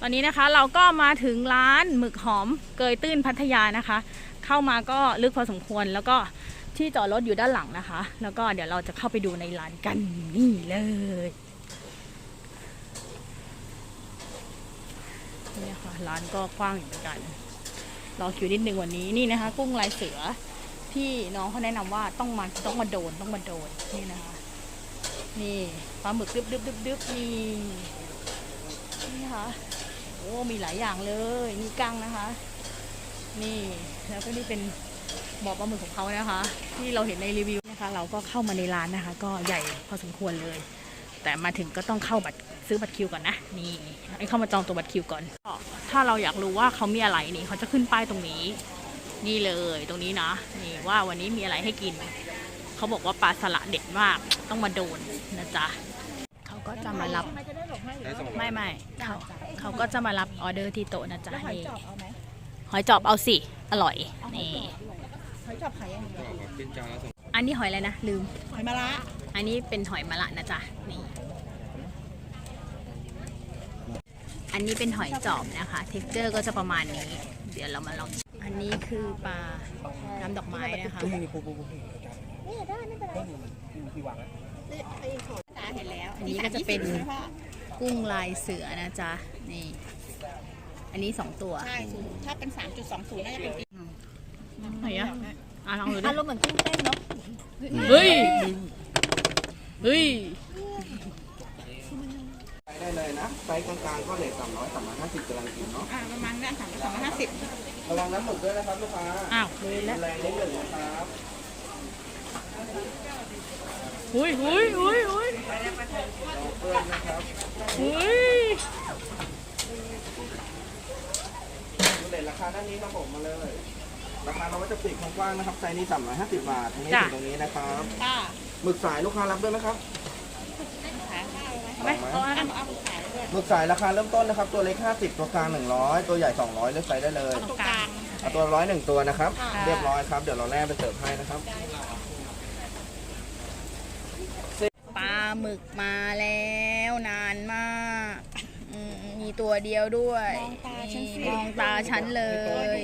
ตอนนี้นะคะเราก็มาถึงร้านหมึกหอมเกยตื้นพัทยานะคะ เข้ามาก็ลึกพอสมควรแล้วก็ที่จอดรถอยู่ด้านหลังนะคะ แล้วก็เดี๋ยวเราจะเข้าไปดูในร้านกันนี่เลยนี่ค่ะร้านก็กว้างอยู่เหมือนกันรอคิวนิดนึงวันนี้นี่นะคะ กุ้งลายเสือที่น้องเขาแนะนำว่าต้องมาต้องมาโดนต้องมาโดนนี่นะคะนี่ปลาหมึกดึบดึบดึบดึบนี่นี่ค่ะ มีหลายอย่างเลยนี่กั้งนะคะ นี่แล้วก็นี่เป็นบ่อปลาหมึกของเขานะคะ ที่เราเห็นในรีวิวนะคะ เราก็เข้ามาในร้านนะคะ ก็ใหญ่พอสมควรเลย แต่มาถึงก็ต้องเข้าบัตรซื้อบัตรคิวก่อนนะนี่ให้เข้ามาจองตัวบัตรคิวก่อนก็ถ้าเราอยากรู้ว่าเขามีอะไรนี่เขาจะขึ้นป้ายตรงนี้ นี่เลยตรงนี้นะนี่ว่าวันนี้มีอะไรให้กินเขาบอกว่าปลาสละเด็ดมากต้องมาโดนนะจ๊ะเขาก็จะมารับไม่ไม่เขา เขาก็จะมารับออเดอร์ที่โต๊ะนะจ๊ะนี่หอยจอบเอาสิ อร่อยนี่หอยจับไข่ยังไงเป็นจานละสองอันนี้หอยอะไรนะลืม หอยมะระอันนี้เป็นหอยมะระนะจ๊ะนี่ อันนี้เป็นหอยจอบนะคะเท็กเจอร์ก็จะประมาณนี้ เดี๋ยวเรามาลองอันนี้คือปลาน้ำดอกไม้นะคะ นี่ได้ไม่เป็นไรนี่ไอ้ของตาเห็นแล้วอันนี้ก็จะเป็น กุ้งลายเสือนะจ๊ะ นี่ อันนี้สองตัวใช่ถ้าเป็น 3.20น่าจะเป็นไหนอะอะลองดูดิอารมณ์เหมือนกุ้งเต้นเนาะเฮ้ย เฮ้ยได้เลยนะไซส์กลางๆก็เหล็กสามร้อยสามร้อยห้าสิบกำลังกินเนาะอ่าประมาณนั้นสามสามห้าสิบระวังน้ำหมึกด้วยนะครับลูกค้าอ้าวเลยแล้วแรงนิดหนึ่งนะครับอุ้ยอุ้ยอุ้ยอุ้ยเพื่ อนนะครับอุ้ยเด็ดราคาด้านนี้ครับผมมาเลย ราคาเราก็จะปีกกว้างๆนะครับไซส์นี้สามร้อยห้าสิบบาทตรงนี้ถึงตรงนี้นะครับค่ะหมึกสายลูกค้ารับด้วยไหมครับขายข้าวไหมไหมเอาอันเอานั้นเอาขายด้วยหมึกสายราคาเริ่มต้นนะครับ ตัวเล็ก50ตัวกลาง100ตัวใหญ่200เลือกไซส์ได้เลย ตรงกลางเอาตัวร้อยหนึ่งตัวนะครับค่ะเรียบร้อยครับ เดี๋ยวเราแล่ไปเสิร์ฟให้นะครับ ปลา หมึกมาแล้วนานมากอืมมีตัวเดียวด้วยมองตาฉันสิ มองตาฉันเลย